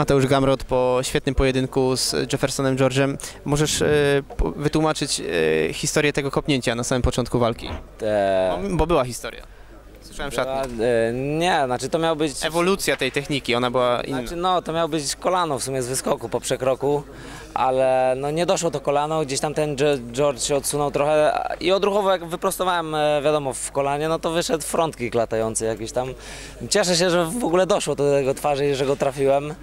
Mateusz Gamrot po świetnym pojedynku z Jeffersonem George'em. Możesz e, wytłumaczyć e, historię tego kopnięcia na samym początku walki? Bo była historia. Szatni. e, nie, znaczy to miał być... Ewolucja tej techniki, ona była inna. Znaczy, no, to miał być kolano w sumie z wyskoku po przekroku, ale no, nie doszło to kolano, gdzieś tam ten Ge- George się odsunął trochę i odruchowo jak wyprostowałem, e, wiadomo, w kolanie, no to wyszedł front kick latający jakiś tam. Cieszę się, że w ogóle doszło do jego twarzy i że go trafiłem.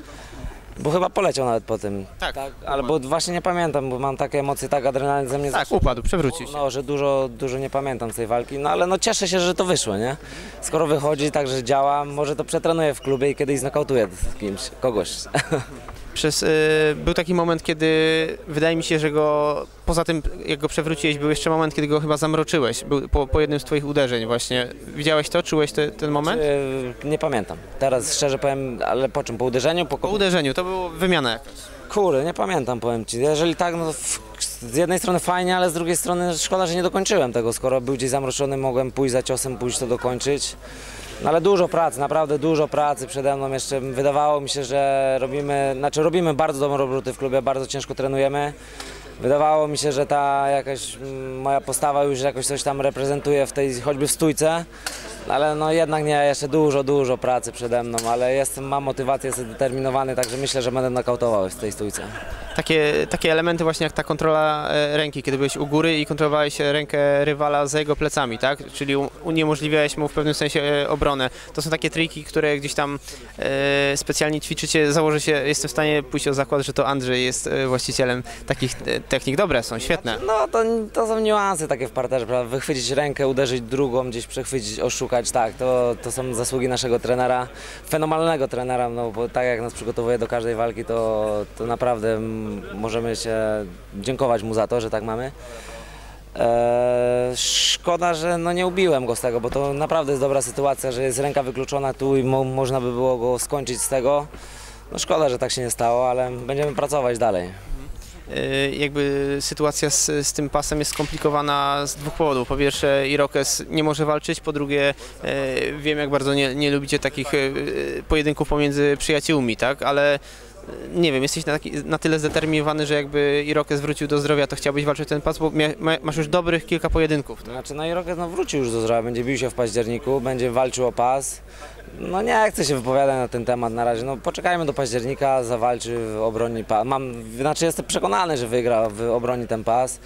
Bo chyba poleciał nawet po tym. Tak, ale bo właśnie nie pamiętam, bo mam takie emocje, tak adrenalin ze mnie Tak, upadł, przewrócił się. No, że dużo, dużo nie pamiętam z tej walki, no ale no cieszę się, że to wyszło, nie? Skoro wychodzi, tak, że działa, może to przetrenuję w klubie i kiedyś znokautuję z kimś, kogoś. Przez, y, był taki moment, kiedy wydaje mi się, że go, poza tym jak go przewróciłeś, był jeszcze moment, kiedy go chyba zamroczyłeś, był po, po jednym z twoich uderzeń właśnie. Widziałeś to? Czułeś te, ten moment? Yy, nie pamiętam. Teraz szczerze powiem, ale po czym? Po uderzeniu? Po, Po uderzeniu, to była wymiana jakaś. Kurde, nie pamiętam, powiem ci. Jeżeli tak, no z jednej strony fajnie, ale z drugiej strony szkoda, że nie dokończyłem tego. Skoro był gdzieś zamroczony, mogłem pójść za ciosem, pójść to dokończyć. No ale dużo pracy, naprawdę dużo pracy przede mną jeszcze. Wydawało mi się, że robimy, znaczy robimy bardzo dobrą robotę w klubie, bardzo ciężko trenujemy. Wydawało mi się, że ta jakaś mm, moja postawa już jakoś coś tam reprezentuje w tej choćby w stójce. Ale no jednak nie, jeszcze dużo, dużo pracy przede mną, ale jestem, mam motywację, jestem zdeterminowany, także myślę, że będę nakautował w tej stójce. Takie, takie elementy właśnie jak ta kontrola e, ręki, kiedy byłeś u góry i kontrolowałeś rękę rywala za jego plecami, tak? Czyli uniemożliwiałeś mu w pewnym sensie e, obronę. To są takie triki, które gdzieś tam e, specjalnie ćwiczycie. Założę się, jestem w stanie pójść o zakład, że to Andrzej jest e, właścicielem takich e, technik. Dobre są, świetne. No to, to są niuanse takie w parterze, prawda? Wychwycić rękę, uderzyć drugą, gdzieś przechwycić, oszukać, tak, to, to są zasługi naszego trenera, fenomenalnego trenera, no bo tak jak nas przygotowuje do każdej walki, to, to naprawdę możemy się dziękować mu za to, że tak mamy. Eee, szkoda, że no nie ubiłem go z tego, bo to naprawdę jest dobra sytuacja, że jest ręka wykluczona tu i mo, można by było go skończyć z tego. No szkoda, że tak się nie stało, ale będziemy pracować dalej. E, jakby sytuacja z, z tym pasem jest skomplikowana z dwóch powodów. Po pierwsze Irokes nie może walczyć, po drugie e, wiem jak bardzo nie, nie lubicie takich e, pojedynków pomiędzy przyjaciółmi, tak? Ale e, nie wiem, jesteś na, taki, na tyle zdeterminowany, że jakby Irokes wrócił do zdrowia, to chciałbyś walczyć ten pas, bo masz już dobrych kilka pojedynków. Tak? Znaczy, no i Rocket no, wrócił już do zdrowia, będzie bił się w październiku, będzie walczył o pas. No nie chcę się wypowiadać na ten temat na razie. No poczekajmy do października, zawalczy w obroni pas. Mam, znaczy jestem przekonany, że wygra obroni ten pas.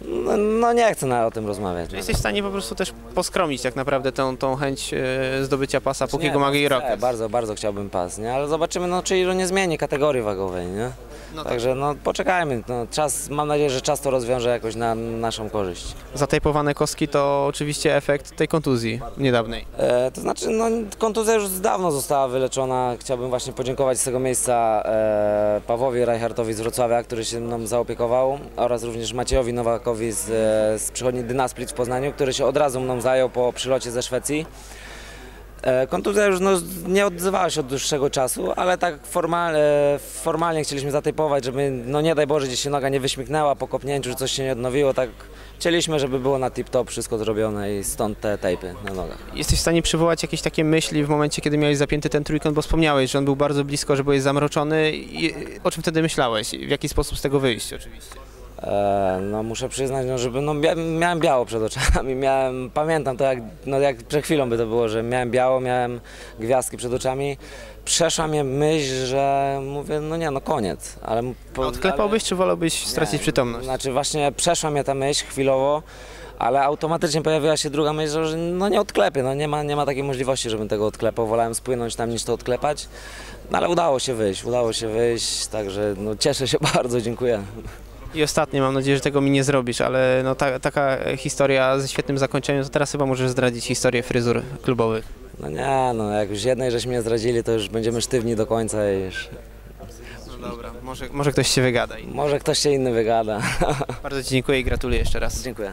No, no nie chcę na, o tym rozmawiać. no. Jesteś w stanie po prostu też poskromić tak naprawdę tą, tą chęć e, zdobycia pasa, póki Nie, go ma no, chcę, Bardzo, bardzo chciałbym pas, nie? Ale zobaczymy, no, czy Iro nie zmieni kategorii wagowej, nie? No tak. Także no poczekajmy. No, czas, mam nadzieję, że czas to rozwiąże jakoś na naszą korzyść. Zatejpowane kostki to oczywiście efekt tej kontuzji niedawnej. E, to znaczy, no, kontuzja już dawno została wyleczona. Chciałbym właśnie podziękować z tego miejsca e, Pawłowi Reichartowi z Wrocławia, który się mną zaopiekował oraz również Maciejowi Nowakowi z, e, z przychodni Dynasplit w Poznaniu, który się od razu mną zajął po przylocie ze Szwecji. E, Kontuzja już no, nie odzywała się od dłuższego czasu, ale tak formal, e, formalnie chcieliśmy zatejpować, żeby no nie daj Boże gdzieś się noga nie wyśmiknęła po kopnięciu, że coś się nie odnowiło, tak chcieliśmy, żeby było na tip-top wszystko zrobione i stąd te tejpy na nogach. Jesteś w stanie przywołać jakieś takie myśli w momencie, kiedy miałeś zapięty ten trójkąt, bo wspomniałeś, że on był bardzo blisko, że byłeś zamroczony. I o czym wtedy myślałeś? W jaki sposób z tego wyjść oczywiście? E, no muszę przyznać, no, żeby, no, mia- miałem biało przed oczami, miałem, pamiętam to jak, no, jak przed chwilą by to było, że miałem biało, miałem gwiazdki przed oczami. Przeszła mnie myśl, że mówię, no nie, no koniec. Ale, po- Odklepałbyś, czy wolałbyś ale- stracić nie, przytomność? Znaczy właśnie przeszła mnie ta myśl chwilowo, ale automatycznie pojawiła się druga myśl, że no nie odklepię, no nie ma, nie ma takiej możliwości, żebym tego odklepał. Wolałem spłynąć tam niż to odklepać. No ale udało się wyjść, udało się wyjść, także no, cieszę się bardzo, dziękuję. I ostatnie, mam nadzieję, że tego mi nie zrobisz, ale no ta, taka historia ze świetnym zakończeniem, to teraz chyba możesz zdradzić historię fryzur klubowych. No nie, no jak już jednej żeśmy mnie zdradzili, to już będziemy sztywni do końca i już No dobra, może, może ktoś się wygada. może ktoś się inny wygada. Bardzo Ci dziękuję i gratuluję jeszcze raz. Dziękuję.